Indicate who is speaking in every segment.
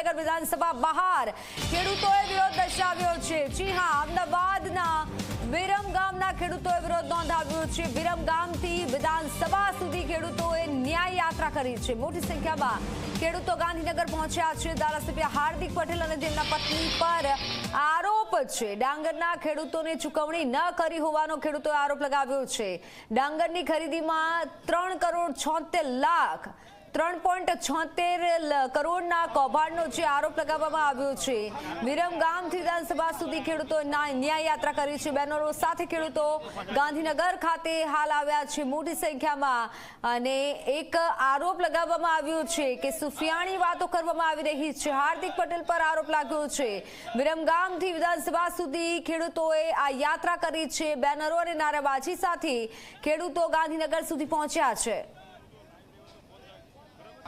Speaker 1: ગાંધીનગર વિધાનસભા બહાર. ખેડૂતોએ વિરોધ દર્શાવ્યો છે. જી હા, અમદાવાદના વિરમ ખેડૂતોએ વિરોધ નોંધાવ્યો છે. વિરમ ગામથી વિધાનસભા સુધી ખેડૂતોએ ન્યાય યાત્રા કરી છે. મોટી સંખ્યામાં ખેડૂતો ગાંધીનગર પહોંચ્યા છે. ધારાસભ્ય હાર્દિક પટેલ અને તેમના પત્ની પર આરોપ છે. ડાંગરના ખેડૂતોને ચૂકવણી ન કરી હોવાનો ખેડૂતોએ આરોપ લગાવ્યો છે. ડાંગરની ખરીદીમાં ત્રણ કરોડ છોતેર લાખ ત્રણ પોઈન્ટ છોતેર કરોડના કૌભાંડનો જે આરોપ લગાવવામાં આવ્યો છે. વિરમગામથી વિધાનસભા સુધી ખેડૂતો ન્યાય યાત્રા કરી છે. બેનરો સાથે ખેડૂતો ગાંધીનગર ખાતે હાલ આવ્યા છે મોટી સંખ્યામાં. અને એક આરોપ લગાવવામાં આવ્યો છે કે સુફિયાણી વાતો કરવામાં આવી રહી છે. હાર્દિક પટેલ પર આરોપ લાગ્યો છે. વિરમગામથી વિધાનસભા સુધી ખેડૂતોએ આ યાત્રા કરી છે. બેનરો અને નારાબાજી સાથે ખેડૂતો ગાંધીનગર સુધી પહોંચ્યા છે.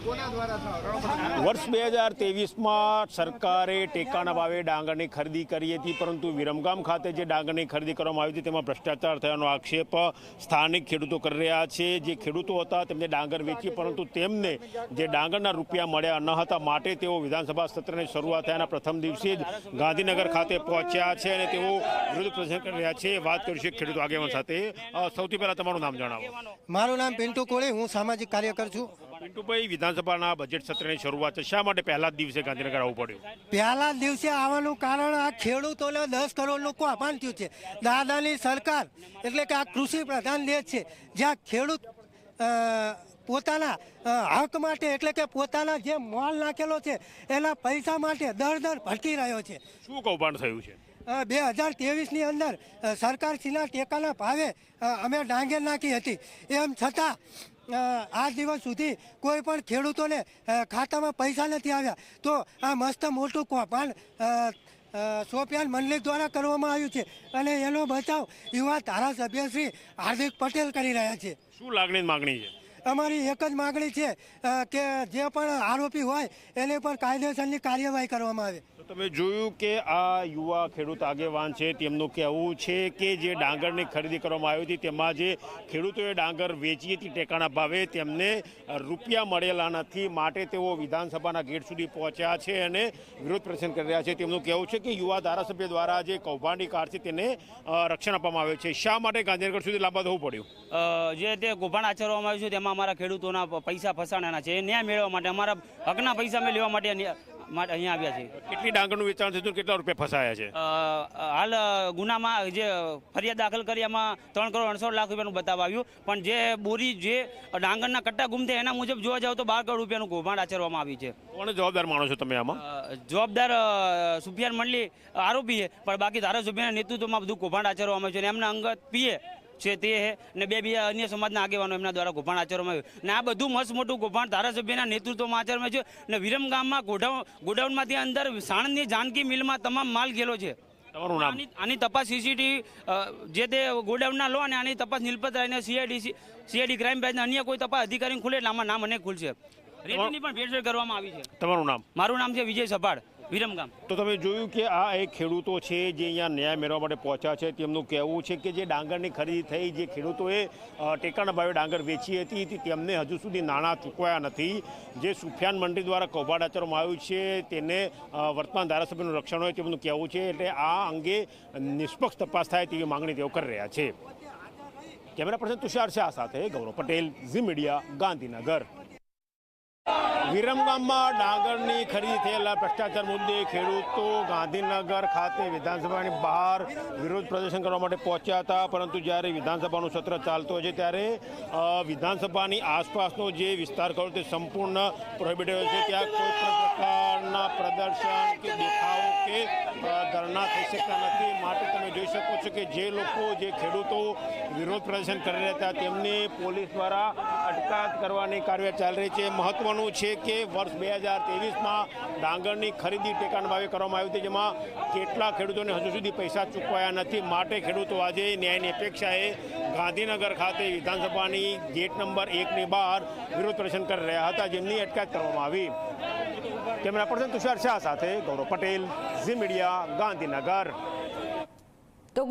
Speaker 2: વર્ષ બે હજાર તેવીસમાં સરકારે ટેકાના ભાવે ડાંગરની ખરીદી કરી હતી, પરંતુ વિરમગામ ખાતે જે ડાંગરની ખરીદી કરવામાં આવી હતી, તેમાં ભ્રષ્ટાચાર થયાનો આક્ષેપ સ્થાનિક ખેડૂતો કરી રહ્યા છે. જે ખેડૂતો હતા, તેમને ડાંગર વેચી, પરંતુ તેમને જે ડાંગરના રૂપિયા મળ્યા ન હતા માટે તેઓ વિધાનસભા સત્રની શરૂઆત થયાના પ્રથમ દિવસે જ ગાંધીનગર ખાતે પહોંચ્યા છે અને તેઓ વિરોધ પ્રદર્શન કરી રહ્યા છે. વાત કરીશું ખેડૂતો આગેવાન સાથે. સૌથી પહેલાં તમારું નામ જણાવો.
Speaker 3: મારું નામ પિન્ટુ કોળી, હું સામાજિક કાર્યકર છું.
Speaker 2: પિન્ટુભાઈ વિધાનસભાના બજેટ સત્રની શરૂઆત છે. શા માટે પહેલા દિવસે ગાંધીનગર આવવું પડ્યું?
Speaker 3: પહેલા દિવસે આવવાનું કારણ આ ખેડૂતોને દસ કરોડનું અપાન થયું છે. દાદાની સરકાર એટલે કે આ કૃષિ પ્રધાન દેશ છે જ્યાં ખેડૂત પોતાના હક માટે એટલે કે પોતાના જે મોલ નાખેલો છે એના પૈસા માટે દર દર ભટકી રહ્યો છે.
Speaker 2: શું કૌભાંડ થયું છે?
Speaker 3: બે હજાર ત્રેવીસની અંદર સરકારશ્રીના ટેકાના ભાવે અમે ડાંગે નાખી હતી. એમ છતાં આ દિવસ સુધી કોઈ પણ ખેડૂતોને ખાતામાં પૈસા નથી આવ્યા. તો આ મસ્ત મોટું કૌભાંડ સોફિયાન મંડલિક દ્વારા કરવામાં આવ્યું છે. અને એનો બચાવ યુવા ધારાસભ્ય શ્રી હાર્દિક પટેલ કરી રહ્યા છે.
Speaker 2: શું લાગણી માગણી છે?
Speaker 3: અમારી એક જ માગણી છે કે જે પણ આરોપી હોય એને પર કાયદેસરની કાર્યવાહી કરવામાં આવે.
Speaker 2: તમે જોયું કે આ યુવા ખેડૂત આગેવાન છે તેમનું કહેવું છે કે જે ડાંગરની ખરીદી કરવામાં આવી હતી તેમાં જે ખેડૂતોએ ડાંગર વેચી હતી ટેકાના ભાવે તેમને રૂપિયા મળેલા નથી માટે તેઓ વિધાનસભાના ગેટ સુધી પહોંચ્યા છે અને વિરોધ પ્રદર્શન કરી રહ્યા છે. તેમનું કહેવું છે કે યુવા ધારાસભ્ય દ્વારા જે કૌભાંડી કાર છે તેને રક્ષણ આપવામાં આવે છે. શા માટે ગાંધીનગર સુધી લાંબા થવું પડ્યું?
Speaker 4: જે તે કૌભાંડ આચરવામાં આવ્યું છે તેમાં અમારા ખેડૂતોના પૈસા ફસાણાના છે. એ ન્યાય મેળવવા માટે અમારા હકના પૈસા અમે લેવા માટે માટે અહીંયા આવ્યા છે.
Speaker 2: કેટલી ડાંગરનું વેચાણ થયું કેટલા રૂપિયા ફસાયા છે?
Speaker 4: હાલ ગુનામાં જે ફરિયાદ દાખલ કરી એમાં ત્રણ કરોડ અડસઠ લાખ રૂપિયાનું બતાવ આવ્યું. પણ જે બોરી જે ડાંગરના કટ્ટા ગુમ થયા એના મુજબ જોવા જાવ તો બાર કરોડ રૂપિયાનું કૌભાંડ આચરવામાં આવ્યું છે.
Speaker 2: કોણ જવાબદાર માનો છો તમે આમાં?
Speaker 4: જવાબદાર સુફિયાન મંડલી આરોપી છે. પણ બાકી ધારાસભ્યના નેતૃત્વમાં બધું કૌભાંડ આચરવામાં આવ્યું છે. અને એમના અંગત પીએ છે તે છે ને બે બીજા અન્ય સમાજના આગેવાનો એમના દ્વારા કૌભાંડ આચરવામાં આવ્યું. ને આ બધું મસ્ત મોટું કૌભાંડ ધારાસભ્યના નેતૃત્વમાં આચરવામાં છે. ને વિરમ ગામમાં ગોડાઉન ગોડાઉનમાંથી અંદર સાણંદની જાનકી મિલમાં તમામ માલ ગયેલો છે.
Speaker 2: તમારું નામ?
Speaker 4: આની આની તપાસ સીસીટીવી જે તે ગોડાઉનના લો અને આની તપાસ નિલપત રાયને સીઆઈડી સીઆઈડી ક્રાઇમ બ્રાન્ચના અન્ય કોઈ તપાસ અધિકારીને ખુલે એટલે આમાં નામ અને ખુલશે રેતીની પણ ભેળસેળ કરવામાં આવી છે.
Speaker 2: તમારું નામ?
Speaker 4: મારું નામ છે વિજય સભાડ. વિરમગામ
Speaker 2: તો તમે જોયું કે આ એક ખેડૂતો છે જે અહીંયા ન્યાય મેળવવા માટે પહોંચ્યા છે. તેમનું કહેવું છે કે જે ડાંગરની ખરીદી થઈ, જે ખેડૂતોએ ટેકાના ભાવે ડાંગર વેચી હતી તેમને હજુ સુધી નાણાં ચૂકવાયા નથી. જે સુફિયાન મંડી દ્વારા કૌભાંડ આચરવામાં આવ્યું છે, તેને વર્તમાન ધારાસભ્યનું રક્ષણ હોય તેમનું કહેવું છે, એટલે આ અંગે નિષ્પક્ષ તપાસ થાય તેવી માંગણી તેઓ કરી રહ્યા છે. કેમેરા પર્સન તુષાર શાહ સાથે ગૌરવ પટેલ, ઝી મીડિયા, ગાંધીનગર. વિરમગામમાં ડાંગરની ખરીદી થયેલા ભ્રષ્ટાચાર મુદ્દે ખેડૂતો ગાંધીનગર ખાતે વિધાનસભાની બહાર વિરોધ પ્રદર્શન કરવા માટે પહોંચ્યા હતા. પરંતુ જ્યારે વિધાનસભાનું સત્ર ચાલતું છે, ત્યારે વિધાનસભાની આસપાસનો જે વિસ્તાર કરો તે સંપૂર્ણ પ્રોહિબિટેડ છે. ત્યાં કોઈ પણ પ્રકારના પ્રદર્શન કે દેખાવો કે ધરણા થઈ શકતા નથી. માટે તમે જોઈ શકો છો કે જે લોકો, જે ખેડૂતો વિરોધ પ્રદર્શન કરી રહ્યા હતા, તેમને પોલીસ દ્વારા અટકાત કરવાની કાર્યવાહી ચાલી રહી છે. મહત્વનું છે કે વર્ષ બે હજાર ત્રેવીસમાં ડાંગરની ખરીદી ટેકાના ભાવે કરવામાં આવી હતી, જેમાં કેટલા ખેડૂતોને હજુ સુધી પૈસા ચૂકવાયા નથી. માટે ખેડૂતો આજે ન્યાયની અપેક્ષાએ ગાંધીનગર ખાતે વિધાનસભાની ગેટ નંબર એકની બહાર વિરોધ પ્રદર્શન કરી રહ્યા હતા, જેમની અટકાયત કરવામાં આવી. કેમેરા પર્સન તુષાર શાહ સાથે ગૌરવ પટેલ ઝી મીડિયા ગાંધીનગર.